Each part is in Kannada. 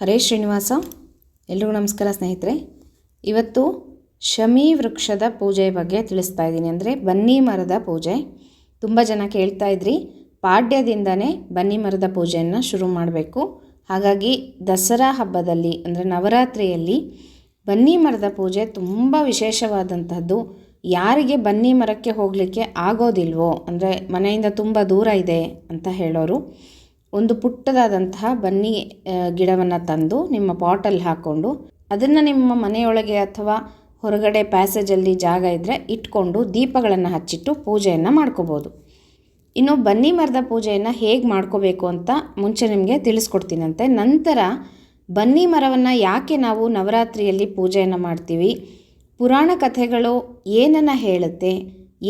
ಹರೇ ಶ್ರೀನಿವಾಸ, ಎಲ್ರಿಗೂ ನಮಸ್ಕಾರ ಸ್ನೇಹಿತರೆ. ಇವತ್ತು ಶಮಿ ವೃಕ್ಷದ ಪೂಜೆ ಬಗ್ಗೆ ತಿಳಿಸ್ತಾ ಇದ್ದೀನಿ. ಅಂದರೆ ಬನ್ನಿ ಮರದ ಪೂಜೆ. ತುಂಬ ಜನ ಕೇಳ್ತಾ ಇದ್ರಿ, ಪಾಡ್ಯದಿಂದನೇ ಬನ್ನಿ ಮರದ ಪೂಜೆಯನ್ನು ಶುರು ಮಾಡಬೇಕು. ಹಾಗಾಗಿ ದಸರಾ ಹಬ್ಬದಲ್ಲಿ, ಅಂದರೆ ನವರಾತ್ರಿಯಲ್ಲಿ ಬನ್ನಿ ಮರದ ಪೂಜೆ ತುಂಬ ವಿಶೇಷವಾದಂಥದ್ದು ಯಾರಿಗೆ ಬನ್ನಿ ಮರಕ್ಕೆ ಹೋಗಲಿಕ್ಕೆ ಆಗೋದಿಲ್ವೋ, ಅಂದರೆ ಮನೆಯಿಂದ ತುಂಬ ದೂರ ಇದೆ ಅಂತ ಹೇಳೋರು. ಒಂದು ಪುಟ್ಟದಾದಂತಹ ಬನ್ನಿ ಗಿಡವನ್ನು ತಂದು ನಿಮ್ಮ ಪಾಟಲ್ಲಿ ಹಾಕ್ಕೊಂಡು ಅದನ್ನು ನಿಮ್ಮ ಮನೆಯೊಳಗೆ ಅಥವಾ ಹೊರಗಡೆ ಪ್ಯಾಸೇಜಲ್ಲಿ ಜಾಗ ಇದ್ದರೆ ಇಟ್ಕೊಂಡು ದೀಪಗಳನ್ನು ಹಚ್ಚಿಟ್ಟು ಪೂಜೆಯನ್ನು ಮಾಡ್ಕೋಬೋದು. ಇನ್ನು ಬನ್ನಿ ಮರದ ಪೂಜೆಯನ್ನು ಹೇಗೆ ಮಾಡ್ಕೋಬೇಕು ಅಂತ ಮುಂಚೆ ನಿಮಗೆ ತಿಳಿಸ್ಕೊಡ್ತೀನಂತೆ. ನಂತರ ಬನ್ನಿ ಮರವನ್ನು ಯಾಕೆ ನಾವು ನವರಾತ್ರಿಯಲ್ಲಿ ಪೂಜೆಯನ್ನು ಮಾಡ್ತೀವಿ, ಪುರಾಣ ಕಥೆಗಳು ಏನನ್ನು ಹೇಳುತ್ತೆ,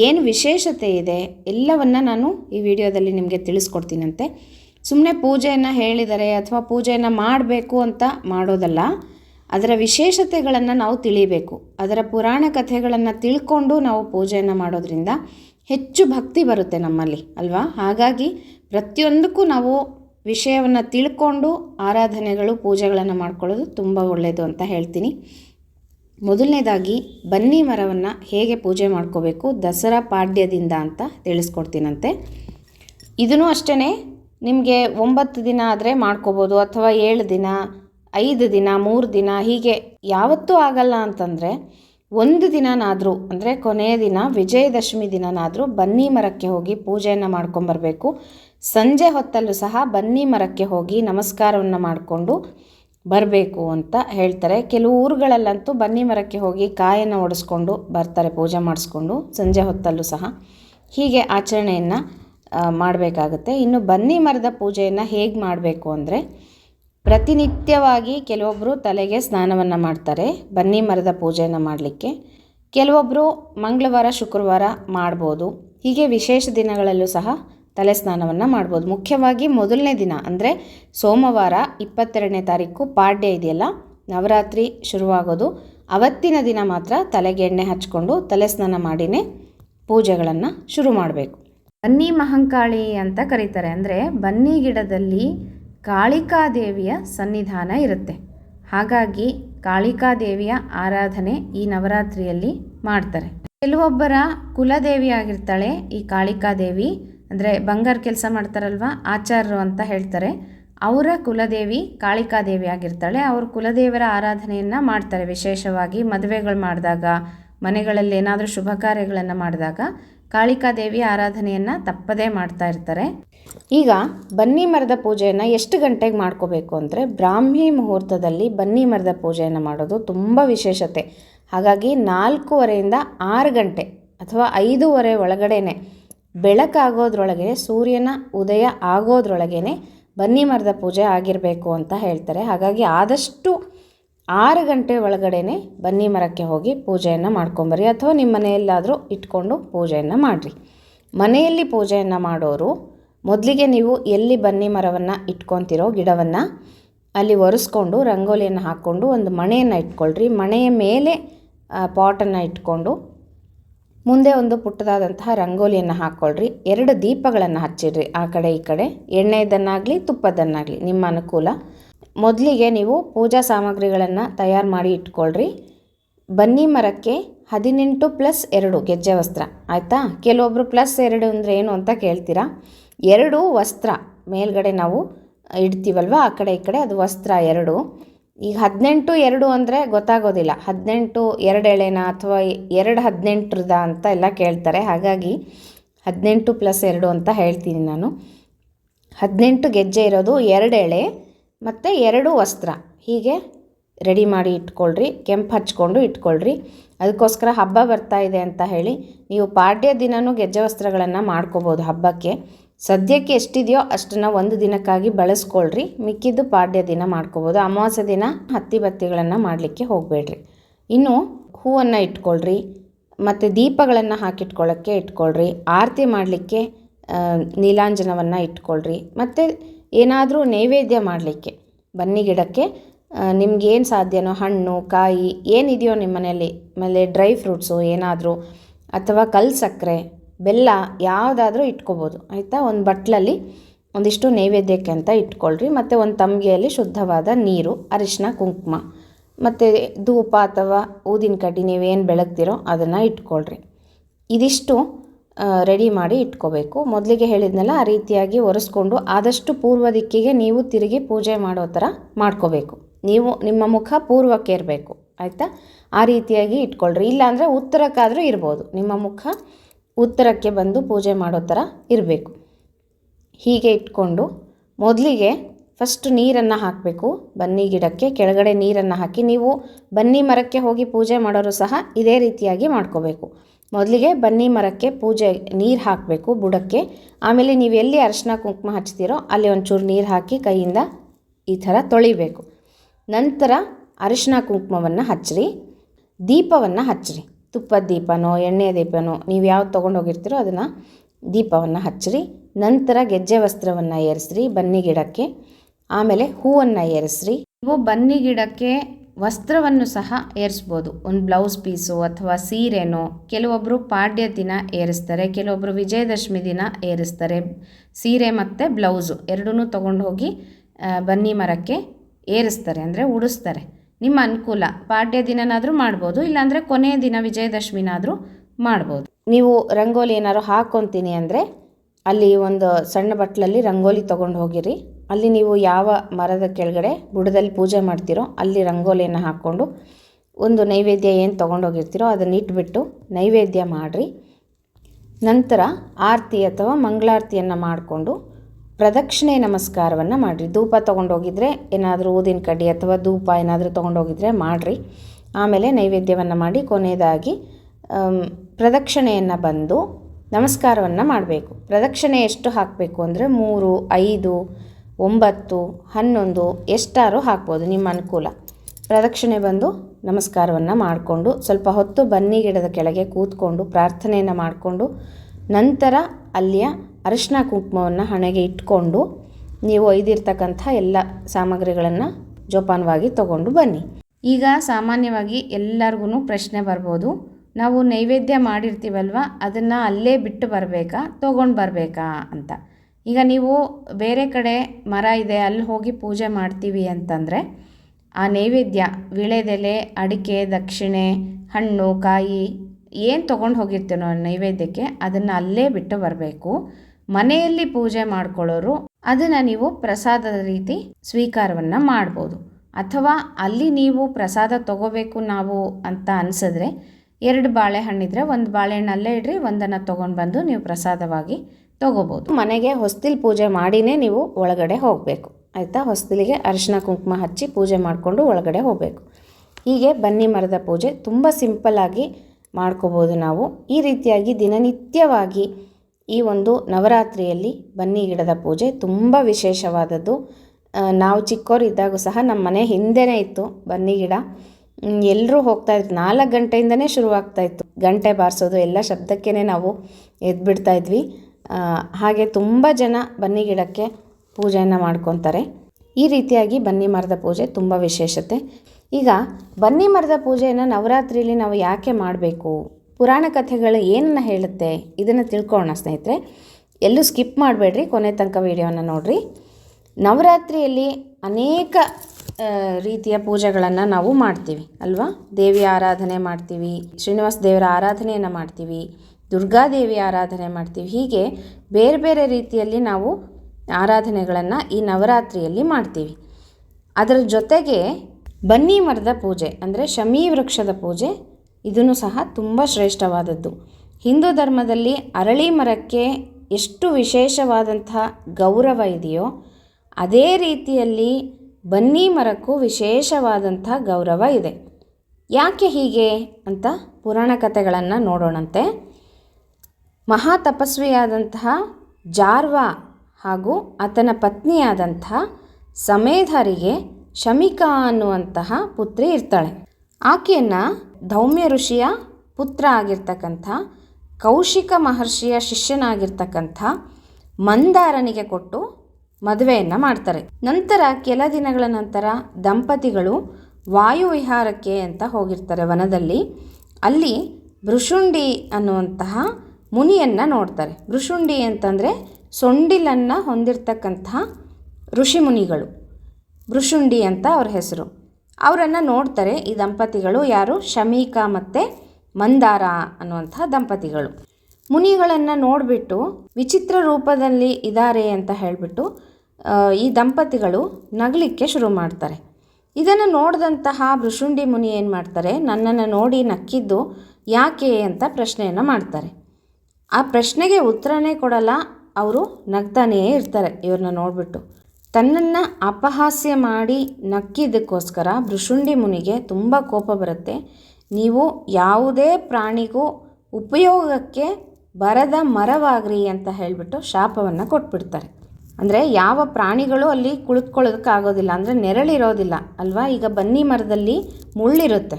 ಏನು ವಿಶೇಷತೆ ಇದೆ, ಎಲ್ಲವನ್ನು ನಾನು ಈ ವಿಡಿಯೋದಲ್ಲಿ ನಿಮಗೆ ತಿಳಿಸ್ಕೊಡ್ತೀನಂತೆ. ಸುಮ್ಮನೆ ಪೂಜೆಯನ್ನು ಹೇಳಿದರೆ ಅಥವಾ ಪೂಜೆಯನ್ನು ಮಾಡಬೇಕು ಅಂತ ಮಾಡೋದಲ್ಲ, ಅದರ ವಿಶೇಷತೆಗಳನ್ನು ನಾವು ತಿಳಿಬೇಕು. ಅದರ ಪುರಾಣ ಕಥೆಗಳನ್ನು ತಿಳ್ಕೊಂಡು ನಾವು ಪೂಜೆಯನ್ನು ಮಾಡೋದ್ರಿಂದ ಹೆಚ್ಚು ಭಕ್ತಿ ಬರುತ್ತೆ ನಮ್ಮಲ್ಲಿ, ಅಲ್ವಾ? ಹಾಗಾಗಿ ಪ್ರತಿಯೊಂದಕ್ಕೂ ನಾವು ವಿಷಯವನ್ನು ತಿಳ್ಕೊಂಡು ಆರಾಧನೆಗಳು, ಪೂಜೆಗಳನ್ನು ಮಾಡ್ಕೊಳ್ಳೋದು ತುಂಬ ಒಳ್ಳೆಯದು ಅಂತ ಹೇಳ್ತೀನಿ. ಮೊದಲನೇದಾಗಿ, ಬನ್ನಿ ಮರವನ್ನು ಹೇಗೆ ಪೂಜೆ ಮಾಡ್ಕೋಬೇಕು, ದಸರಾ ಪಾಡ್ಯದಿಂದ ಅಂತ ತಿಳಿಸ್ಕೊಡ್ತೀನಂತೆ. ಇದೂ ಅಷ್ಟೇ ನಿಮಗೆ ಒಂಬತ್ತು ದಿನ ಆದರೆ ಮಾಡ್ಕೋಬೋದು ಅಥವಾ ಏಳು ದಿನ, ಐದು ದಿನ, ಮೂರು ದಿನ, ಹೀಗೆ ಯಾವತ್ತೂ ಆಗಲ್ಲ ಅಂತಂದರೆ ಒಂದು ದಿನನಾದರೂ, ಅಂದರೆ ಕೊನೆಯ ದಿನ, ವಿಜಯದಶಮಿ ದಿನನಾದರೂ ಬನ್ನಿ ಮರಕ್ಕೆ ಹೋಗಿ ಪೂಜೆಯನ್ನು ಮಾಡ್ಕೊಂಬರ್ಬೇಕು. ಸಂಜೆ ಹೊತ್ತಲ್ಲೂ ಸಹ ಬನ್ನಿ ಮರಕ್ಕೆ ಹೋಗಿ ನಮಸ್ಕಾರವನ್ನು ಮಾಡಿಕೊಂಡು ಬರಬೇಕು ಅಂತ ಹೇಳ್ತಾರೆ. ಕೆಲವು ಊರುಗಳಲ್ಲಂತೂ ಬನ್ನಿ ಮರಕ್ಕೆ ಹೋಗಿ ಕಾಯನ್ನು ಒಡಿಸ್ಕೊಂಡು ಬರ್ತಾರೆ, ಪೂಜೆ ಮಾಡಿಸ್ಕೊಂಡು ಸಂಜೆ ಹೊತ್ತಲ್ಲೂ ಸಹ. ಹೀಗೆ ಆಚರಣೆಯನ್ನು ಮಾಡಬೇಕಾಗುತ್ತೆ. ಇನ್ನು ಬನ್ನಿ ಮರದ ಪೂಜೆಯನ್ನು ಹೇಗೆ ಮಾಡಬೇಕು ಅಂದರೆ ಪ್ರತಿನಿತ್ಯವಾಗಿ ಕೆಲವೊಬ್ಬರು ತಲೆಗೆ ಸ್ನಾನವನ್ನು ಮಾಡ್ತಾರೆ. ಬನ್ನಿ ಮರದ ಪೂಜೆಯನ್ನು ಮಾಡಲಿಕ್ಕೆ. ಕೆಲವೊಬ್ಬರು ಮಂಗಳವಾರ, ಶುಕ್ರವಾರ ಮಾಡ್ಬೋದು. ಹೀಗೆ ವಿಶೇಷ ದಿನಗಳಲ್ಲೂ ಸಹ ತಲೆ ಸ್ನಾನವನ್ನು ಮಾಡ್ಬೋದು. ಮುಖ್ಯವಾಗಿ ಮೊದಲನೇ ದಿನ ಅಂದರೆ ಸೋಮವಾರ ಇಪ್ಪತ್ತೆರಡನೇ ತಾರೀಕು ಪಾಡ್ಯ ಇದೆಯಲ್ಲ, ನವರಾತ್ರಿ ಶುರುವಾಗೋದು. ಅವತ್ತಿನ ದಿನ ಮಾತ್ರ ತಲೆಗೆ ಎಣ್ಣೆ ಹಚ್ಕೊಂಡು ತಲೆ ಸ್ನಾನ ಮಾಡಿನೇ ಪೂಜೆಗಳನ್ನು ಶುರು ಮಾಡಬೇಕು. ಬನ್ನಿ ಮಹಂಕಾಳಿ ಅಂತ ಕರೀತಾರೆ. ಅಂದರೆ ಬನ್ನಿ ಗಿಡದಲ್ಲಿ ಕಾಳಿಕಾದೇವಿಯ ಸನ್ನಿಧಾನ ಇರುತ್ತೆ. ಹಾಗಾಗಿ ಕಾಳಿಕಾದೇವಿಯ ಆರಾಧನೆ ಈ ನವರಾತ್ರಿಯಲ್ಲಿ ಮಾಡ್ತಾರೆ. ಕೆಲವೊಬ್ಬರ ಕುಲದೇವಿ ಆಗಿರ್ತಾಳೆ ಈ ಕಾಳಿಕಾದೇವಿ. ಅಂದರೆ ಬಂಗಾರ ಕೆಲಸ ಮಾಡ್ತಾರಲ್ವ ಆಚಾರ್ಯರು ಅಂತ ಹೇಳ್ತಾರೆ. ಅವರ ಕುಲದೇವಿ ಕಾಳಿಕಾದೇವಿ ಆಗಿರ್ತಾಳೆ. ಅವ್ರ ಕುಲದೇವರ ಆರಾಧನೆಯನ್ನು ಮಾಡ್ತಾರೆ. ವಿಶೇಷವಾಗಿ ಮದುವೆಗಳು ಮಾಡಿದಾಗ ಮನೆಗಳಲ್ಲಿ ಏನಾದರೂ ಶುಭ ಕಾರ್ಯಗಳನ್ನು ಮಾಡಿದಾಗ. ಕಾಳಿಕಾದೇವಿ ಆರಾಧನೆಯನ್ನು ತಪ್ಪದೇ ಮಾಡ್ತಾ ಇರ್ತಾರೆ. ಈಗ ಬನ್ನಿ ಮರದ ಪೂಜೆಯನ್ನು ಎಷ್ಟು ಗಂಟೆಗೆ ಮಾಡ್ಕೋಬೇಕು ಅಂದರೆ ಬ್ರಾಹ್ಮಿ ಮುಹೂರ್ತದಲ್ಲಿ ಬನ್ನಿ ಮರದ ಪೂಜೆಯನ್ನು ಮಾಡೋದು ತುಂಬ ವಿಶೇಷತೆ. ಹಾಗಾಗಿ ನಾಲ್ಕೂವರೆಯಿಂದ ಆರು ಗಂಟೆ ಅಥವಾ ಐದೂವರೆ ಒಳಗಡೆನೆ ಬೆಳಕಾಗೋದ್ರೊಳಗೆ ಸೂರ್ಯನ ಉದಯ ಆಗೋದ್ರೊಳಗೇ ಬನ್ನಿ ಮರದ ಪೂಜೆ ಆಗಿರಬೇಕು ಅಂತ ಹೇಳ್ತಾರೆ. ಹಾಗಾಗಿ ಆದಷ್ಟು ಆರು ಗಂಟೆ ಒಳಗಡೆನೆ ಬನ್ನಿ ಮರಕ್ಕೆ ಹೋಗಿ ಪೂಜೆಯನ್ನು ಮಾಡ್ಕೊಂಬರ್ರಿ. ಅಥವಾ ನಿಮ್ಮ ಮನೆಯಲ್ಲಾದರೂ ಇಟ್ಕೊಂಡು ಪೂಜೆಯನ್ನು ಮಾಡಿರಿ. ಮನೆಯಲ್ಲಿ ಪೂಜೆಯನ್ನು ಮಾಡೋರು ಮೊದಲಿಗೆ ನೀವು ಎಲ್ಲಿ ಬನ್ನಿ ಮರವನ್ನು ಇಟ್ಕೊತಿರೋ ಗಿಡವನ್ನು ಅಲ್ಲಿ ಒರೆಸ್ಕೊಂಡು ರಂಗೋಲಿಯನ್ನು ಹಾಕ್ಕೊಂಡು ಒಂದು ಮಣೆಯನ್ನು ಇಟ್ಕೊಳ್ರಿ. ಮಣೆಯ ಮೇಲೆ ಪಾಟನ್ನು ಇಟ್ಕೊಂಡು ಮುಂದೆ ಒಂದು ಪುಟ್ಟದಾದಂತಹ ರಂಗೋಲಿಯನ್ನು ಹಾಕ್ಕೊಳ್ರಿ ಎರಡು ದೀಪಗಳನ್ನು ಹಚ್ಚಿಡ್ರಿ ಆ ಕಡೆ ಈ ಕಡೆ. ಎಣ್ಣೆದನ್ನಾಗಲಿ ತುಪ್ಪದನ್ನಾಗಲಿ ನಿಮ್ಮ ಅನುಕೂಲ. ಮೊದಲಿಗೆ ನೀವು ಪೂಜಾ ಸಾಮಗ್ರಿಗಳನ್ನು ತಯಾರು ಮಾಡಿ ಇಟ್ಕೊಳ್ರಿ. ಬನ್ನಿ ಮರಕ್ಕೆ ಹದಿನೆಂಟು ಪ್ಲಸ್ ಎರಡು ಗೆಜ್ಜೆ ವಸ್ತ್ರ, ಆಯಿತಾ? ಕೆಲವೊಬ್ಬರು ಪ್ಲಸ್ ಎರಡು ಅಂದರೆ ಏನು ಅಂತ ಕೇಳ್ತೀರಾ? ಎರಡು ವಸ್ತ್ರ ಮೇಲ್ಗಡೆ ನಾವು ಇಡ್ತೀವಲ್ವ? ಆ ಕಡೆ ಈ ಕಡೆ ಅದು ವಸ್ತ್ರ ಎರಡು. ಈಗ ಹದಿನೆಂಟು ಎರಡು ಅಂದರೆ ಗೊತ್ತಾಗೋದಿಲ್ಲ. ಹದಿನೆಂಟು ಎರಡು ಎಳೆನಾ ಅಥವಾ ಎರಡು ಹದಿನೆಂಟರದ ಅಂತ ಎಲ್ಲ ಕೇಳ್ತಾರೆ. ಹಾಗಾಗಿ ಹದಿನೆಂಟು ಪ್ಲಸ್ ಎರಡು ಅಂತ ಹೇಳ್ತೀನಿ ನಾನು. ಹದಿನೆಂಟು ಗೆಜ್ಜೆ ಇರೋದು ಎರಡು ಎಳೆ ಮತ್ತು ಎರಡು ವಸ್ತ್ರ. ಹೀಗೆ ರೆಡಿ ಮಾಡಿ ಇಟ್ಕೊಳ್ರಿ, ಕೆಂಪು ಹಚ್ಕೊಂಡು ಇಟ್ಕೊಳ್ರಿ. ಅದಕ್ಕೋಸ್ಕರ ಹಬ್ಬ ಬರ್ತಾ ಇದೆ ಅಂತ ಹೇಳಿ ನೀವು ಪಾಡ್ಯ ದಿನವೂ ಗೆಜ್ಜೆ ವಸ್ತ್ರಗಳನ್ನು ಮಾಡ್ಕೋಬೋದು ಹಬ್ಬಕ್ಕೆ. ಸದ್ಯಕ್ಕೆ ಎಷ್ಟಿದೆಯೋ ಅಷ್ಟನ್ನು ಒಂದು ದಿನಕ್ಕಾಗಿ ಬಳಸ್ಕೊಳ್ರಿ. ಮಿಕ್ಕಿದ್ದು ಪಾಡ್ಯ ದಿನ ಮಾಡ್ಕೋಬೋದು. ಅಮಾವಾಸ್ಯ ದಿನ ಹತ್ತಿ ಬತ್ತಿಗಳನ್ನು ಮಾಡಲಿಕ್ಕೆ ಹೋಗಬೇಡ್ರಿ. ಇನ್ನು ಹೂವನ್ನು ಇಟ್ಕೊಳ್ರಿ, ಮತ್ತು ದೀಪಗಳನ್ನು ಹಾಕಿಟ್ಕೊಳ್ಳೋಕ್ಕೆ ಇಟ್ಕೊಳ್ರಿ. ಆರತಿ ಮಾಡಲಿಕ್ಕೆ ನೀಲಾಂಜನವನ್ನು ಇಟ್ಕೊಳ್ರಿ. ಮತ್ತು ಏನಾದರೂ ನೈವೇದ್ಯ ಮಾಡಲಿಕ್ಕೆ. ಬನ್ನಿ ಗಿಡಕ್ಕೆ. ನಿಮ್ಗೇನು ಸಾಧ್ಯನೋ ಹಣ್ಣು, ಕಾಯಿ, ಏನಿದೆಯೋ ನಿಮ್ಮ ಮನೆಯಲ್ಲಿ ಆಮೇಲೆ ಡ್ರೈ ಫ್ರೂಟ್ಸು ಏನಾದರೂ, ಅಥವಾ ಕಲ್ ಸಕ್ಕರೆ ಬೆಲ್ಲ ಯಾವುದಾದ್ರೂ ಇಟ್ಕೋಬೋದು. ಆಯಿತಾ? ಒಂದು ಬಟ್ಲಲ್ಲಿ ಒಂದಿಷ್ಟು ನೈವೇದ್ಯಕ್ಕೆ ಅಂತ ಇಟ್ಕೊಳ್ರಿ. ಮತ್ತು ಒಂದು ತಂಬಿಗೆಯಲ್ಲಿ ಶುದ್ಧವಾದ ನೀರು ಅರಿಶಿನ ಕುಂಕುಮ. ಮತ್ತು ಧೂಪ ಅಥವಾ ಊದಿನ ಕಡ್ಡಿ ನೀವೇನು ಬೆಳಗ್ತಿರೋ ಅದನ್ನು ಇಟ್ಕೊಳ್ರಿ. ಇದಿಷ್ಟು ರೆಡಿ ಮಾಡಿ ಇಟ್ಕೋಬೇಕು. ಮೊದಲಿಗೆ ಹೇಳಿದ್ನಲ್ಲ, ಆ ರೀತಿಯಾಗಿ ಒರೆಸ್ಕೊಂಡು ಆದಷ್ಟು ಪೂರ್ವ ದಿಕ್ಕಿಗೆ ನೀವು ತಿರುಗಿ ಪೂಜೆ ಮಾಡೋ ಥರ ಮಾಡ್ಕೋಬೇಕು. ನೀವು ನಿಮ್ಮ ಮುಖ ಪೂರ್ವಕ್ಕೆ ಇರಬೇಕು, ಆಯಿತಾ? ಆ ರೀತಿಯಾಗಿ ಇಟ್ಕೊಳ್ರಿ. ಇಲ್ಲಾಂದರೆ ಉತ್ತರಕ್ಕಾದರೂ ಇರ್ಬೋದು. ನಿಮ್ಮ ಮುಖ ಉತ್ತರಕ್ಕೆ ಬಂದು ಪೂಜೆ ಮಾಡೋ ಥರ ಇರಬೇಕು. ಹೀಗೆ ಇಟ್ಕೊಂಡು ಮೊದಲಿಗೆ ಫಸ್ಟ್ ನೀರನ್ನು ಹಾಕಬೇಕು. ಬನ್ನಿ ಗಿಡಕ್ಕೆ, ಕೆಳಗಡೆ ನೀರನ್ನು ಹಾಕಿ ನೀವು ಬನ್ನಿ ಮರಕ್ಕೆ ಹೋಗಿ ಪೂಜೆ ಮಾಡೋರು ಸಹ ಇದೇ ರೀತಿಯಾಗಿ ಮಾಡ್ಕೋಬೇಕು. ಮೊದಲಿಗೆ ಬನ್ನಿ ಮರಕ್ಕೆ ಪೂಜೆ ನೀರು ಹಾಕಬೇಕು ಬುಡಕ್ಕೆ. ಆಮೇಲೆ ನೀವು ಎಲ್ಲಿ ಅರಶಿನ ಕುಂಕುಮ ಹಚ್ತೀರೋ ಅಲ್ಲಿ ಒಂಚೂರು ನೀರು ಹಾಕಿ ಕೈಯಿಂದ ಈ ಥರ ತೊಳಿಬೇಕು. ನಂತರ ಅರಿಶಿನ ಕುಂಕುಮವನ್ನು ಹಚ್ಚಿರಿ. ದೀಪವನ್ನು ಹಚ್ಚಿರಿ. ತುಪ್ಪದ ದೀಪನೋ, ಎಣ್ಣೆ ದೀಪನೋ, ನೀವು ಯಾವ್ದು ತೊಗೊಂಡೋಗಿರ್ತೀರೋ ಅದನ್ನು ದೀಪವನ್ನು ಹಚ್ಚಿರಿ. ನಂತರ ಗೆಜ್ಜೆ ವಸ್ತ್ರವನ್ನು ಏರಿಸ್ರಿ ಬನ್ನಿ ಗಿಡಕ್ಕೆ. ಆಮೇಲೆ ಹೂವನ್ನು ಏರಿಸ್ರಿ. ನೀವು ಬನ್ನಿ ಗಿಡಕ್ಕೆ ವಸ್ತ್ರವನ್ನು ಸಹ ಏರಿಸ್ಬೋದು. ಒಂದು ಬ್ಲೌಸ್ ಪೀಸು ಅಥವಾ ಸೀರೆನೋ ಕೆಲವೊಬ್ಬರು ಪಾಡ್ಯ ದಿನ ಏರಿಸ್ತಾರೆ ಕೆಲವೊಬ್ಬರು ವಿಜಯದಶಮಿ ದಿನ ಏರಿಸ್ತಾರೆ. ಸೀರೆ ಮತ್ತು ಬ್ಲೌಸು ಎರಡೂ ತೊಗೊಂಡು ಹೋಗಿ ಬನ್ನಿ ಮರಕ್ಕೆ ಏರಿಸ್ತಾರೆ, ಅಂದರೆ ಉಡಿಸ್ತಾರೆ. ನಿಮ್ಮ ಅನುಕೂಲ, ಪಾಡ್ಯ ದಿನನಾದರೂ ಮಾಡ್ಬೋದು, ಇಲ್ಲಾಂದರೆ ಕೊನೆಯ ದಿನ ವಿಜಯದಶಮಿನಾದರೂ ಮಾಡ್ಬೋದು. ನೀವು ರಂಗೋಲಿ ಏನಾದ್ರು ಹಾಕ್ಕೊತೀನಿ ಅಂದರೆ ಅಲ್ಲಿ ಒಂದು ಸಣ್ಣ ಬಟ್ಲಲ್ಲಿ ರಂಗೋಲಿ ತೊಗೊಂಡು ಹೋಗಿರಿ. ಅಲ್ಲಿ ನೀವು ಯಾವ ಮರದ ಕೆಳಗಡೆ ಬುಡದಲ್ಲಿ ಪೂಜೆ ಮಾಡ್ತೀರೋ ಅಲ್ಲಿ ರಂಗೋಲಿಯನ್ನು ಹಾಕ್ಕೊಂಡು ಒಂದು ನೈವೇದ್ಯ ಏನು ತೊಗೊಂಡೋಗಿರ್ತೀರೋ ಅದನ್ನ ಇಟ್ಬಿಟ್ಟು ನೈವೇದ್ಯ ಮಾಡಿರಿ. ನಂತರ ಆರತಿ ಅಥವಾ ಮಂಗಳಾರತಿಯನ್ನು ಮಾಡಿಕೊಂಡು ಪ್ರದಕ್ಷಿಣೆ ನಮಸ್ಕಾರವನ್ನು ಮಾಡಿರಿ. ಧೂಪ ತೊಗೊಂಡೋಗಿದ್ರೆ ಏನಾದರೂ ಊದಿನ ಕಡ್ಡಿ ಅಥವಾ ಧೂಪ ಏನಾದರೂ ತೊಗೊಂಡೋಗಿದ್ರೆ ಮಾಡಿರಿ. ಆಮೇಲೆ ನೈವೇದ್ಯವನ್ನು ಮಾಡಿ ಕೊನೆಯದಾಗಿ ಪ್ರದಕ್ಷಿಣೆಯನ್ನು ಬಂದು ನಮಸ್ಕಾರವನ್ನು ಮಾಡಬೇಕು. ಪ್ರದಕ್ಷಿಣೆ ಎಷ್ಟು ಹಾಕಬೇಕು ಅಂದರೆ ಮೂರು, ಐದು ಒಂಬತ್ತು, ಹನ್ನೊಂದು, ಎಷ್ಟಾರು ಹಾಕ್ಬೋದು ನಿಮ್ಮ ಅನುಕೂಲ. ಪ್ರದಕ್ಷಿಣೆ ಬಂದು ನಮಸ್ಕಾರವನ್ನು ಮಾಡಿಕೊಂಡು, ಸ್ವಲ್ಪ ಹೊತ್ತು ಬನ್ನಿ ಗಿಡದ ಕೆಳಗೆ ಕೂತ್ಕೊಂಡು, ಪ್ರಾರ್ಥನೆಯನ್ನು ಮಾಡಿಕೊಂಡು, ನಂತರ ಅಲ್ಲಿಯ ಅರಿಶಿನ ಕುಂಕುಮವನ್ನು ಹಣೆಗೆ ಇಟ್ಕೊಂಡು, ನೀವು ಒಯ್ದಿರ್ತಕ್ಕಂಥ ಎಲ್ಲ ಸಾಮಗ್ರಿಗಳನ್ನು ಜೋಪಾನವಾಗಿ ತಗೊಂಡು ಬನ್ನಿ. ಈಗ ಸಾಮಾನ್ಯವಾಗಿ ಎಲ್ಲರಿಗೂ ಪ್ರಶ್ನೆ ಬರ್ಬೋದು. ನಾವು ನೈವೇದ್ಯ ಮಾಡಿರ್ತೀವಲ್ವ? ಅದನ್ನು ಅಲ್ಲೇ ಬಿಟ್ಟು ಬರಬೇಕಾ? ತೊಗೊಂಡು ಬರಬೇಕಾ ಅಂತ. ಈಗ ನೀವು ಬೇರೆ ಕಡೆ ಮರ ಇದೆ, ಅಲ್ಲಿ ಹೋಗಿ ಪೂಜೆ ಮಾಡ್ತೀವಿ ಅಂತಂದರೆ ಆ ನೈವೇದ್ಯ, ವಿಳೆದೆಲೆ, ಅಡಿಕೆ, ದಕ್ಷಿಣೆ, ಹಣ್ಣು, ಕಾಯಿ ಏನು ತೊಗೊಂಡು ಹೋಗಿರ್ತೀನೋ ನೈವೇದ್ಯಕ್ಕೆ ಅದನ್ನು ಅಲ್ಲೇ ಬಿಟ್ಟು ಬರಬೇಕು. ಮನೆಯಲ್ಲಿ ಪೂಜೆ ಮಾಡ್ಕೊಳ್ಳೋರು ಅದನ್ನು ನೀವು ಪ್ರಸಾದದ ರೀತಿ ಸ್ವೀಕಾರವನ್ನು ಮಾಡ್ಬೋದು. ಅಥವಾ ಅಲ್ಲಿ ನೀವು ಪ್ರಸಾದ ತಗೋಬೇಕು ನಾವು ಅಂತ ಅನಿಸಿದ್ರೆ ಎರಡು ಬಾಳೆಹಣ್ಣಿದ್ರೆ ಒಂದು ಬಾಳೆಹಣ್ಣು ಅಲ್ಲೇ ಇಡ್ರಿ, ಒಂದನ್ನು ತೊಗೊಂಡು ಬಂದು ನೀವು ಪ್ರಸಾದವಾಗಿ ತೊಗೋಬೋದು. ಮನೆಗೆ ಹೊಸ್ತಿಲ್ ಪೂಜೆ ಮಾಡಿನೇ ನೀವು ಒಳಗಡೆ ಹೋಗಬೇಕು. ಆಯಿತಾ? ಹೊಸ್ತಿಲಿಗೆ ಅರಿಶಿನ ಕುಂಕುಮ ಹಚ್ಚಿ ಪೂಜೆ ಮಾಡಿಕೊಂಡು ಒಳಗಡೆ ಹೋಗಬೇಕು. ಹೀಗೆ ಬನ್ನಿ ಮರದ ಪೂಜೆ ತುಂಬ ಸಿಂಪಲ್ಲಾಗಿ ಮಾಡ್ಕೋಬೋದು ನಾವು. ಈ ರೀತಿಯಾಗಿ ದಿನನಿತ್ಯವಾಗಿ ಈ ಒಂದು ನವರಾತ್ರಿಯಲ್ಲಿ ಬನ್ನಿ ಗಿಡದ ಪೂಜೆ ತುಂಬ ವಿಶೇಷವಾದದ್ದು. ನಾವು ಚಿಕ್ಕವರಿದ್ದಾಗೂ ಸಹ ನಮ್ಮ ಮನೆ ಹಿಂದೆನೇ ಇತ್ತು ಬನ್ನಿ ಗಿಡ. ಎಲ್ಲರೂ ಹೋಗ್ತಾ ಇದ್ರು. ನಾಲ್ಕು ಗಂಟೆಯಿಂದನೇ ಶುರುವಾಗ್ತಾಯಿತ್ತು ಗಂಟೆ ಬಾರಿಸೋದು ಎಲ್ಲ ಶಬ್ದಕ್ಕೇ ನಾವು ಎದ್ಬಿಡ್ತಾ ಇದ್ವಿ. ಹಾಗೆ ತುಂಬ ಜನ ಬನ್ನಿ ಗಿಡಕ್ಕೆ ಪೂಜೆಯನ್ನು ಮಾಡ್ಕೊತಾರೆ. ಈ ರೀತಿಯಾಗಿ ಬನ್ನಿ ಮರದ ಪೂಜೆ ತುಂಬ ವಿಶೇಷತೆ. ಈಗ ಬನ್ನಿ ಮರದ ಪೂಜೆಯನ್ನು ನವರಾತ್ರಿಯಲ್ಲಿ ನಾವು ಯಾಕೆ ಮಾಡಬೇಕು? ಪುರಾಣ ಕಥೆಗಳು ಏನನ್ನ ಹೇಳುತ್ತೆ? ಇದನ್ನು ತಿಳ್ಕೊಳ್ಳೋಣ ಸ್ನೇಹಿತರೆ. ಎಲ್ಲೂ ಸ್ಕಿಪ್ ಮಾಡಬೇಡ್ರಿ, ಕೊನೆ ತನಕ ವಿಡಿಯೋನ ನೋಡಿರಿ. ನವರಾತ್ರಿಯಲ್ಲಿ ಅನೇಕ ರೀತಿಯ ಪೂಜೆಗಳನ್ನು ನಾವು ಮಾಡ್ತೀವಿ, ಅಲ್ವಾ? ದೇವಿಯ ಆರಾಧನೆ ಮಾಡ್ತೀವಿ, ಶ್ರೀನಿವಾಸ ದೇವರ ಆರಾಧನೆಯನ್ನು ಮಾಡ್ತೀವಿ. ದುರ್ಗಾದೇವಿ ಆರಾಧನೆ ಮಾಡ್ತೀವಿ. ಹೀಗೆ ಬೇರೆ ಬೇರೆ ರೀತಿಯಲ್ಲಿ ನಾವು ಆರಾಧನೆಗಳನ್ನು ಈ ನವರಾತ್ರಿಯಲ್ಲಿ ಮಾಡ್ತೀವಿ. ಅದರ ಜೊತೆಗೆ ಬನ್ನಿ ಮರದ ಪೂಜೆ ಅಂದರೆ ಶಮೀ ವೃಕ್ಷದ ಪೂಜೆ ಇದನ್ನು ಸಹ ತುಂಬ ಶ್ರೇಷ್ಠವಾದದ್ದು. ಹಿಂದೂ ಧರ್ಮದಲ್ಲಿ ಅರಳಿ ಮರಕ್ಕೆ ಎಷ್ಟು ವಿಶೇಷವಾದಂತಹ ಗೌರವ ಇದೆಯೋ ಅದೇ ರೀತಿಯಲ್ಲಿ ಬನ್ನಿ ಮರಕ್ಕೂ ವಿಶೇಷವಾದಂಥ ಗೌರವ ಇದೆ. ಯಾಕೆ ಹೀಗೆ ಅಂತ ಪುರಾಣ ಕಥೆಗಳನ್ನು ನೋಡೋಣಂತೆ. ಮಹಾ ತಪಸ್ವಿಯಾದಂತಹ ಜಾರ್ವ ಹಾಗೂ ಆತನ ಪತ್ನಿಯಾದಂತಹ ಸಮೇಧರಿಗೆ ಶಮಿಕಾ ಅನ್ನುವಂತಹ ಪುತ್ರಿ ಇರ್ತಾಳೆ. ಆಕೆಯನ್ನು ಧೌಮ್ಯ ಋಷಿಯ ಪುತ್ರ ಆಗಿರ್ತಕ್ಕಂಥ ಕೌಶಿಕ ಮಹರ್ಷಿಯ ಶಿಷ್ಯನಾಗಿರ್ತಕ್ಕಂಥ ಮಂದಾರನಿಗೆ ಕೊಟ್ಟು ಮದುವೆಯನ್ನು ಮಾಡ್ತಾರೆ. ನಂತರ ಕೆಲ ದಿನಗಳ ನಂತರ ದಂಪತಿಗಳು ವಾಯುವಿಹಾರಕ್ಕೆ ಅಂತ ಹೋಗಿರ್ತಾರೆ ವನದಲ್ಲಿ. ಅಲ್ಲಿ ಭೃಷುಂಡಿ ಅನ್ನುವಂತಹ ಮುನಿಯನ್ನು ನೋಡ್ತಾರೆ. ಋಷುಂಡಿ ಅಂತಂದರೆ ಸೊಂಡಿಲನ್ನು ಹೊಂದಿರತಕ್ಕಂತಹ ಋಷಿಮುನಿಗಳು ಋಷುಂಡಿ ಅಂತ ಅವ್ರ ಹೆಸರು. ಅವರನ್ನು ನೋಡ್ತಾರೆ ಈ ದಂಪತಿಗಳು ಯಾರು? ಶಮೀಕಾ ಮತ್ತು ಮಂದಾರ ಅನ್ನುವಂಥ ದಂಪತಿಗಳು. ಮುನಿಗಳನ್ನು ನೋಡಿಬಿಟ್ಟು ವಿಚಿತ್ರ ರೂಪದಲ್ಲಿ ಇದ್ದಾರೆ ಅಂತ ಹೇಳಿಬಿಟ್ಟು ಈ ದಂಪತಿಗಳು ನಗಲಿಕ್ಕೆ ಶುರು ಮಾಡ್ತಾರೆ. ಇದನ್ನು ನೋಡಿದಂತಹ ಭೃಷುಂಡಿ ಮುನಿ ಏನು ಮಾಡ್ತಾರೆ? ನನ್ನನ್ನು ನೋಡಿ ನಕ್ಕಿದ್ದು ಯಾಕೆ ಅಂತ ಪ್ರಶ್ನೆಯನ್ನು ಮಾಡ್ತಾರೆ. ಆ ಪ್ರಶ್ನೆಗೆ ಉತ್ತರನೇ ಕೊಡಲ್ಲ, ಅವರು ನಗ್ತಾನೇ ಇರ್ತಾರೆ ಇವ್ರನ್ನ ನೋಡಿಬಿಟ್ಟು. ತನ್ನನ್ನು ಅಪಹಾಸ್ಯ ಮಾಡಿ ನಕ್ಕಿದ್ದಕ್ಕೋಸ್ಕರ ಭೃಶುಂಡಿ ಮುನಿಗೆ ತುಂಬ ಕೋಪ ಬರುತ್ತೆ. ನೀವು ಯಾವುದೇ ಪ್ರಾಣಿಗೂ ಉಪಯೋಗಕ್ಕೆ ಬರದ ಮರವಾಗ್ರಿ ಅಂತ ಹೇಳಿಬಿಟ್ಟು ಶಾಪವನ್ನು ಕೊಟ್ಬಿಡ್ತಾರೆ. ಅಂದರೆ ಯಾವ ಪ್ರಾಣಿಗಳು ಅಲ್ಲಿ ಕುಳಿತುಕೊಳ್ಳೋದಕ್ಕಾಗೋದಿಲ್ಲ, ಅಂದರೆ ನೆರಳಿರೋದಿಲ್ಲ ಅಲ್ವಾ? ಈಗ ಬನ್ನಿ ಮರದಲ್ಲಿ ಮುಳ್ಳಿರುತ್ತೆ.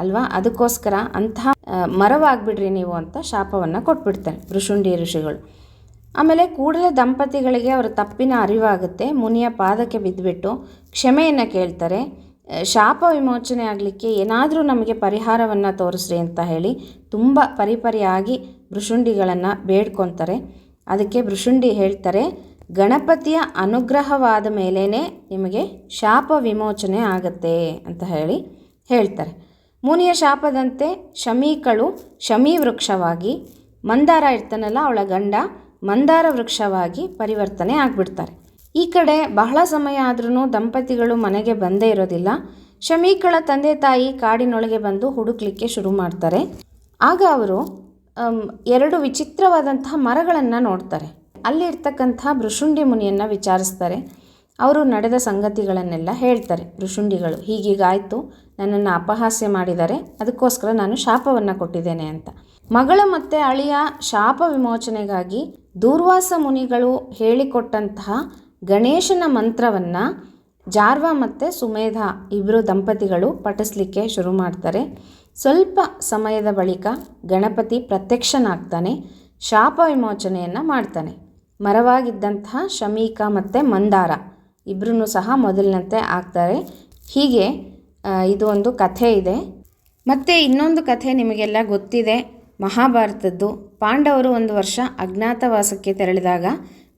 ಅಲ್ವಾ? ಅದಕ್ಕೋಸ್ಕರ ಅಂತಹ ಮರವಾಗ್ಬಿಡ್ರಿ ನೀವು ಅಂತ ಶಾಪವನ್ನು ಕೊಟ್ಬಿಡ್ತಾರೆ ಋಷುಂಡಿ ಋಷಿಗಳು. ಆಮೇಲೆ ಕೂಡಲೇ ದಂಪತಿಗಳಿಗೆ ಅವರ ತಪ್ಪಿನ ಅರಿವಾಗುತ್ತೆ. ಮುನಿಯ ಪಾದಕ್ಕೆ ಬಿದ್ದುಬಿಟ್ಟು ಕ್ಷಮೆಯನ್ನು ಕೇಳ್ತಾರೆ. ಶಾಪ ವಿಮೋಚನೆ ಆಗಲಿಕ್ಕೆ ಏನಾದರೂ ನಮಗೆ ಪರಿಹಾರವನ್ನು ತೋರಿಸ್ರಿ ಅಂತ ಹೇಳಿ ತುಂಬ ಪರಿಪರಿಯಾಗಿ ಭೃಷುಂಡಿಗಳನ್ನು ಬೇಡ್ಕೊತಾರೆ. ಅದಕ್ಕೆ ಭೃಷುಂಡಿ ಹೇಳ್ತಾರೆ, ಗಣಪತಿಯ ಅನುಗ್ರಹವಾದ ಮೇಲೇ ನಿಮಗೆ ಶಾಪ ವಿಮೋಚನೆ ಆಗತ್ತೆ ಅಂತ ಹೇಳಿ ಹೇಳ್ತಾರೆ. ಮುನಿಯ ಶಾಪದಂತೆ ಶಮೀಕಳು ಶಮೀ ವೃಕ್ಷವಾಗಿ ಮಂದಾರ ಇರ್ತಾನಲ್ಲ ಅವಳ ಗಂಡ, ಮಂದಾರ ವೃಕ್ಷವಾಗಿ ಪರಿವರ್ತನೆ ಆಗಿಬಿಡ್ತಾರೆ. ಈ ಕಡೆ ಬಹಳ ಸಮಯ ಆದ್ರೂ ದಂಪತಿಗಳು ಮನೆಗೆ ಬಂದೇ ಇರೋದಿಲ್ಲ. ಶಮೀಕಳ ತಂದೆ ತಾಯಿ ಕಾಡಿನೊಳಗೆ ಬಂದು ಹುಡುಕ್ಲಿಕ್ಕೆ ಶುರು ಮಾಡ್ತಾರೆ. ಆಗ ಅವರು ಎರಡು ವಿಚಿತ್ರವಾದಂತಹ ಮರಗಳನ್ನು ನೋಡ್ತಾರೆ. ಅಲ್ಲಿರ್ತಕ್ಕಂಥ ಭೃಶುಂಡಿ ಮುನಿಯನ್ನು ವಿಚಾರಿಸ್ತಾರೆ. ಅವರು ನಡೆದ ಸಂಗತಿಗಳನ್ನೆಲ್ಲ ಹೇಳ್ತಾರೆ. ಋಷುಂಡಿಗಳು ಹೀಗೀಗಾಯಿತು ನನ್ನನ್ನು ಅಪಹಾಸ್ಯ ಮಾಡಿದ್ದಾರೆ ಅದಕ್ಕೋಸ್ಕರ ನಾನು ಶಾಪವನ್ನು ಕೊಟ್ಟಿದ್ದೇನೆ ಅಂತ. ಮಗಳ ಮತ್ತು ಅಳಿಯ ಶಾಪ ವಿಮೋಚನೆಗಾಗಿ ದೂರ್ವಾಸ ಮುನಿಗಳು ಹೇಳಿಕೊಟ್ಟಂತಹ ಗಣೇಶನ ಮಂತ್ರವನ್ನು ಜಾರ್ವ ಮತ್ತು ಸುಮೇಧ ಇಬ್ಬರು ದಂಪತಿಗಳು ಪಠಿಸ್ಲಿಕ್ಕೆ ಶುರು ಮಾಡ್ತಾರೆ. ಸ್ವಲ್ಪ ಸಮಯದ ಬಳಿಕ ಗಣಪತಿ ಪ್ರತ್ಯಕ್ಷನಾಗ್ತಾನೆ, ಶಾಪ ವಿಮೋಚನೆಯನ್ನು ಮಾಡ್ತಾನೆ. ಮರವಾಗಿದ್ದಂತಹ ಶಮೀಕ ಮತ್ತು ಮಂದಾರ ಇಬ್ಬರೂ ಸಹ ಮೊದಲಿನಂತೆ ಆಗ್ತಾರೆ. ಹೀಗೆ ಇದು ಒಂದು ಕಥೆ ಇದೆ. ಮತ್ತು ಇನ್ನೊಂದು ಕಥೆ ನಿಮಗೆಲ್ಲ ಗೊತ್ತಿದೆ. ಮಹಾಭಾರತದ್ದು. ಪಾಂಡವರು ಒಂದು ವರ್ಷ ಅಜ್ಞಾತವಾಸಕ್ಕೆ ತೆರಳಿದಾಗ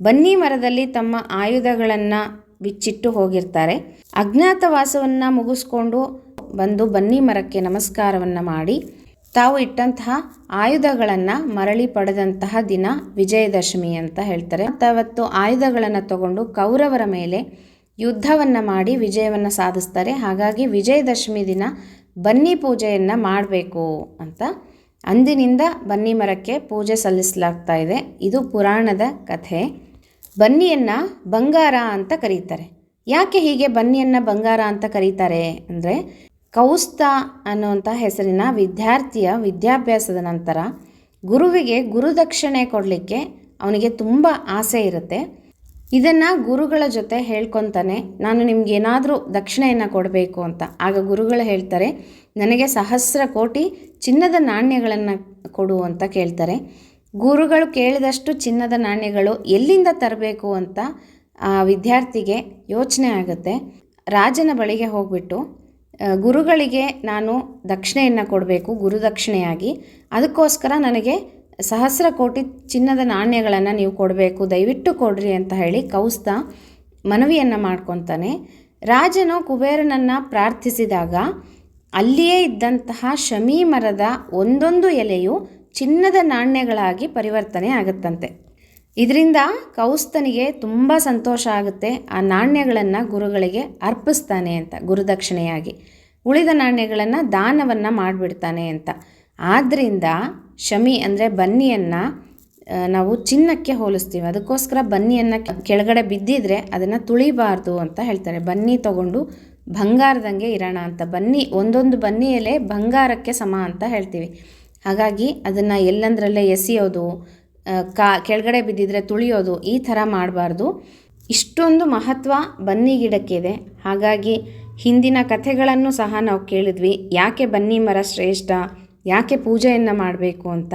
ಬನ್ನಿ ಮರದಲ್ಲಿ ತಮ್ಮ ಆಯುಧಗಳನ್ನು ಬಿಚ್ಚಿಟ್ಟು ಹೋಗಿರ್ತಾರೆ. ಅಜ್ಞಾತವಾಸವನ್ನು ಮುಗಿಸ್ಕೊಂಡು ಬಂದು ಬನ್ನಿ ಮರಕ್ಕೆ ನಮಸ್ಕಾರವನ್ನು ಮಾಡಿ ತಾವು ಇಟ್ಟಂತಹ ಆಯುಧಗಳನ್ನು ಮರಳಿ ಪಡೆದಂತಹ ದಿನ ವಿಜಯದಶಮಿ ಅಂತ ಹೇಳ್ತಾರೆ. ಅವತ್ತು ಆಯುಧಗಳನ್ನು ತಗೊಂಡು ಕೌರವರ ಮೇಲೆ ಯುದ್ಧವನ್ನು ಮಾಡಿ ವಿಜಯವನ್ನು ಸಾಧಿಸ್ತಾರೆ. ಹಾಗಾಗಿ ವಿಜಯದಶಮಿ ದಿನ ಬನ್ನಿ ಪೂಜೆಯನ್ನು ಮಾಡಬೇಕು ಅಂತ ಅಂದಿನಿಂದ ಬನ್ನಿ ಮರಕ್ಕೆ ಪೂಜೆ ಸಲ್ಲಿಸಲಾಗ್ತಾ ಇದೆ. ಇದು ಪುರಾಣದ ಕಥೆ. ಬನ್ನಿಯನ್ನು ಬಂಗಾರ ಅಂತ ಕರೀತಾರೆ. ಯಾಕೆ ಹೀಗೆ ಬನ್ನಿಯನ್ನು ಬಂಗಾರ ಅಂತ ಕರೀತಾರೆ ಅಂದರೆ ಕೌಸ್ತ ಅನ್ನುವಂಥ ಹೆಸರಿನ ವಿದ್ಯಾರ್ಥಿಯ ವಿದ್ಯಾಭ್ಯಾಸದ ನಂತರ ಗುರುವಿಗೆ ಗುರುದಕ್ಷಿಣೆ ಕೊಡಲಿಕ್ಕೆ ಅವನಿಗೆ ತುಂಬ ಆಸೆ ಇರುತ್ತೆ. ಇದನ್ನು ಗುರುಗಳ ಜೊತೆ ಹೇಳ್ಕೊತಾನೆ, ನಾನು ನಿಮ್ಗೆ ಏನಾದರೂ ದಕ್ಷಿಣೆಯನ್ನು ಕೊಡಬೇಕು ಅಂತ. ಆಗ ಗುರುಗಳು ಹೇಳ್ತಾರೆ, ನನಗೆ ಸಹಸ್ರ ಕೋಟಿ ಚಿನ್ನದ ನಾಣ್ಯಗಳನ್ನು ಕೊಡು ಅಂತ ಕೇಳ್ತಾರೆ. ಗುರುಗಳು ಕೇಳಿದಷ್ಟು ಚಿನ್ನದ ನಾಣ್ಯಗಳು ಎಲ್ಲಿಂದ ತರಬೇಕು ಅಂತ ಆ ವಿದ್ಯಾರ್ಥಿಗೆ ಯೋಚನೆ ಆಗುತ್ತೆ. ರಾಜನ ಬಳಿಗೆ ಹೋಗ್ಬಿಟ್ಟು ಗುರುಗಳಿಗೆ ನಾನು ದಕ್ಷಿಣೆಯನ್ನು ಕೊಡಬೇಕು ಗುರುದಕ್ಷಿಣೆಯಾಗಿ ಅದಕ್ಕೋಸ್ಕರ ನನಗೆ ಸಹಸ್ರ ಕೋಟಿ ಚಿನ್ನದ ನಾಣ್ಯಗಳನ್ನು ನೀವು ಕೊಡಬೇಕು, ದಯವಿಟ್ಟು ಕೊಡ್ರಿ ಅಂತ ಹೇಳಿ ಕೌಸ್ತ ಮನವಿಯನ್ನು ಮಾಡ್ಕೊತಾನೆ. ರಾಜನು ಕುಬೇರನನ್ನು ಪ್ರಾರ್ಥಿಸಿದಾಗ ಅಲ್ಲಿಯೇ ಇದ್ದಂತಹ ಶಮೀ ಮರದ ಒಂದೊಂದು ಎಲೆಯು ಚಿನ್ನದ ನಾಣ್ಯಗಳಾಗಿ ಪರಿವರ್ತನೆ ಆಗುತ್ತಂತೆ. ಇದರಿಂದ ಕೌಸ್ತನಿಗೆ ತುಂಬ ಸಂತೋಷ ಆಗುತ್ತೆ. ಆ ನಾಣ್ಯಗಳನ್ನು ಗುರುಗಳಿಗೆ ಅರ್ಪಿಸ್ತಾನೆ ಅಂತ, ಗುರುದಕ್ಷಿಣೆಯಾಗಿ. ಉಳಿದ ನಾಣ್ಯಗಳನ್ನು ದಾನವನ್ನು ಮಾಡಿಬಿಡ್ತಾನೆ ಅಂತ. ಆದ್ದರಿಂದ ಶಮಿ ಅಂದರೆ ಬನ್ನಿಯನ್ನು ನಾವು ಚಿನ್ನಕ್ಕೆ ಹೋಲಿಸ್ತೀವಿ. ಅದಕ್ಕೋಸ್ಕರ ಬನ್ನಿಯನ್ನು ಕೆಳಗಡೆ ಬಿದ್ದಿದ್ರೆ ಅದನ್ನು ತುಳಿಬಾರ್ದು ಅಂತ ಹೇಳ್ತಾರೆ. ಬನ್ನಿ ತಗೊಂಡು ಬಂಗಾರದಂಗೆ ಇರೋಣ ಅಂತ. ಬನ್ನಿ, ಒಂದೊಂದು ಬನ್ನಿಯಲ್ಲೇ ಬಂಗಾರಕ್ಕೆ ಸಮ ಅಂತ ಹೇಳ್ತೀವಿ. ಹಾಗಾಗಿ ಅದನ್ನು ಎಲ್ಲಂದರಲ್ಲೇ ಎಸೆಯೋದು ಕಾ, ಕೆಳಗಡೆ ಬಿದ್ದಿದ್ರೆ ತುಳಿಯೋದು ಈ ಥರ ಮಾಡಬಾರ್ದು. ಇಷ್ಟೊಂದು ಮಹತ್ವ ಬನ್ನಿ ಗಿಡಕ್ಕಿದೆ. ಹಾಗಾಗಿ ಹಿಂದಿನ ಕಥೆಗಳನ್ನು ಸಹ ನಾವು ಕೇಳಿದ್ವಿ. ಯಾಕೆ ಬನ್ನಿ ಮರ ಶ್ರೇಷ್ಠ? ಯಾಕೆ ಪೂಜೆಯನ್ನು ಮಾಡಬೇಕು ಅಂತ?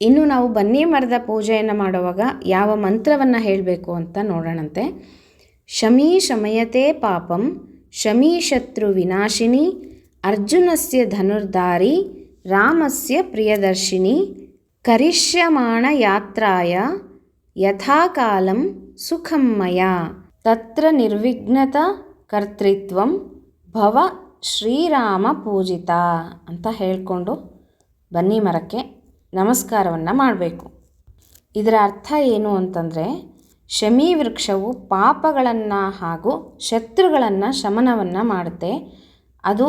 ಇನ್ನು ನಾವು ಬನ್ನಿ ಮರದ ಪೂಜೆಯನ್ನು ಮಾಡುವಾಗ ಯಾವ ಮಂತ್ರವನ್ನು ಹೇಳಬೇಕು ಅಂತ ನೋಡೋಣಂತೆ. ಶಮೀ ಶಮಯತೆ ಪಾಪಂ, ಶಮೀ ಶತ್ರು ವಿನಾಶಿನಿ, ಅರ್ಜುನಸ್ಯ ಧನುರ್ಧಾರಿ, ರಾಮಸ್ಯ ಪ್ರಿಯದರ್ಶಿನಿ ಯಾತ್ರಾಯ ಯಥಾಕಾಲಂ ಸುಖಮಯ ತತ್ರ ನಿರ್ವಿಘ್ನತ ಕರ್ತೃತ್ವಂ ಭವ ಶ್ರೀರಾಮ ಪೂಜಿತ ಅಂತ ಹೇಳಿಕೊಂಡು ಬನ್ನಿ ಮರಕ್ಕೆ ನಮಸ್ಕಾರವನ್ನು ಮಾಡಬೇಕು. ಇದರ ಅರ್ಥ ಏನು ಅಂತಂದರೆ ಶಮಿ ವೃಕ್ಷವು ಪಾಪಗಳನ್ನು ಹಾಗೂ ಶತ್ರುಗಳನ್ನು ಶಮನವನ್ನು ಮಾಡುತ್ತೆ. ಅದು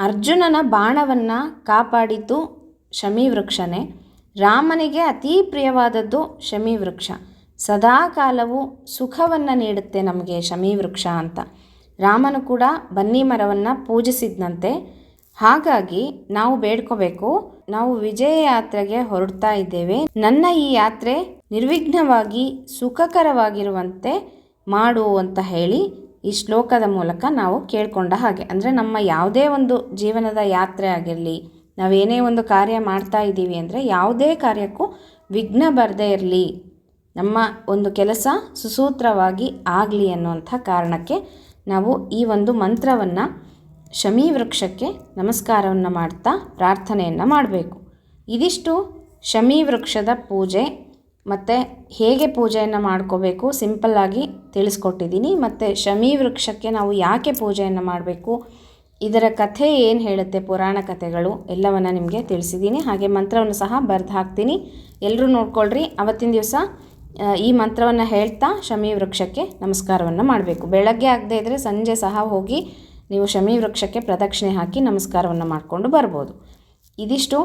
ಅರ್ಜುನನ ಬಾಣವನ್ನು ಕಾಪಾಡಿದ್ದು ಶಮಿ ವೃಕ್ಷನೇ. ರಾಮನಿಗೆ ಅತೀ ಪ್ರಿಯವಾದದ್ದು ಶಮೀವೃಕ್ಷ. ಸದಾ ಕಾಲವು ಸುಖವನ್ನು ನೀಡುತ್ತೆ ನಮಗೆ ಶಮೀವೃಕ್ಷ ಅಂತ. ರಾಮನು ಕೂಡ ಬನ್ನಿ ಮರವನ್ನು ಪೂಜಿಸಿದ್ನಂತೆ. ಹಾಗಾಗಿ ನಾವು ಬೇಡ್ಕೋಬೇಕು, ನಾವು ವಿಜಯ ಯಾತ್ರೆಗೆ ಹೊರಡ್ತಾ ಇದ್ದೇವೆ. ನನ್ನ ಈ ಯಾತ್ರೆ ನಿರ್ವಿಘ್ನವಾಗಿ ಸುಖಕರವಾಗಿರುವಂತೆ ಮಾಡು ಅಂತ ಹೇಳಿ ಈ ಶ್ಲೋಕದ ಮೂಲಕ ನಾವು ಕೇಳ್ಕೊಂಡ ಹಾಗೆ. ಅಂದರೆ ನಮ್ಮ ಯಾವುದೇ ಒಂದು ಜೀವನದ ಯಾತ್ರೆ ಆಗಿರಲಿ ನಾವೇನೇ ಒಂದು ಕಾರ್ಯ ಮಾಡ್ತಾ ಇದ್ದೀವಿ ಅಂದರೆ ಯಾವುದೇ ಕಾರ್ಯಕ್ಕೂ ವಿಘ್ನ ಬರದೇ ಇರಲಿ. ನಮ್ಮ ಒಂದು ಕೆಲಸ ಸುಸೂತ್ರವಾಗಿ ಆಗಲಿ ಅನ್ನುವಂಥ ಕಾರಣಕ್ಕೆ ನಾವು ಈ ಒಂದು ಮಂತ್ರವನ್ನು ಶಮಿ ವೃಕ್ಷಕ್ಕೆ ನಮಸ್ಕಾರವನ್ನು ಮಾಡ್ತಾ ಪ್ರಾರ್ಥನೆಯನ್ನು ಮಾಡಬೇಕು. ಇದಿಷ್ಟು ಶಮಿ ವೃಕ್ಷದ ಪೂಜೆ ಮತ್ತು ಹೇಗೆ ಪೂಜೆಯನ್ನು ಮಾಡ್ಕೋಬೇಕು ಸಿಂಪಲ್ಲಾಗಿ ತಿಳಿಸ್ಕೊಟ್ಟಿದ್ದೀನಿ. ಮತ್ತು ಶಮಿ ವೃಕ್ಷಕ್ಕೆ ನಾವು ಯಾಕೆ ಪೂಜೆಯನ್ನು ಮಾಡಬೇಕು ಇದರ ಕಥೆ ಏನು ಹೇಳುತ್ತೆ? ಪುರಾಣ ಕಥೆಗಳು ಎಲ್ಲವನ್ನು ನಿಮಗೆ ತಿಳಿಸಿದ್ದೀನಿ ಹಾಗೆ ಮಂತ್ರವನ್ನು ಸಹ ಬರೆದು ಹಾಕ್ತೀನಿ. ಎಲ್ಲರೂ ನೋಡ್ಕೊಳ್ರಿ. ಅವತ್ತಿನ ದಿವಸ ಈ ಮಂತ್ರವನ್ನು ಹೇಳ್ತಾ ಶಮಿ ವೃಕ್ಷಕ್ಕೆ ನಮಸ್ಕಾರವನ್ನು ಮಾಡಬೇಕು. ಬೆಳಗ್ಗೆ ಆಗದೇ ಇದ್ದರೆ ಸಂಜೆ ಸಹ ಹೋಗಿ ನೀವು ಶಮಿ ವೃಕ್ಷಕ್ಕೆ ಪ್ರದಕ್ಷಿಣೆ ಹಾಕಿ ನಮಸ್ಕಾರವನ್ನು ಮಾಡಿಕೊಂಡು ಬರ್ಬೋದು. ಇದಿಷ್ಟು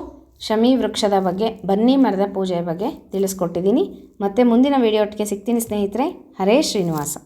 ಶಮಿ ವೃಕ್ಷದ ಬಗ್ಗೆ, ಬನ್ನಿ ಮರದ ಪೂಜೆಯ ಬಗ್ಗೆ ತಿಳಿಸ್ಕೊಟ್ಟಿದ್ದೀನಿ ಮತ್ತು ಮುಂದಿನ ವಿಡಿಯೋ ಸಿಗ್ತೀನಿ ಸ್ನೇಹಿತರೆ. ಹರೇ ಶ್ರೀನಿವಾಸ.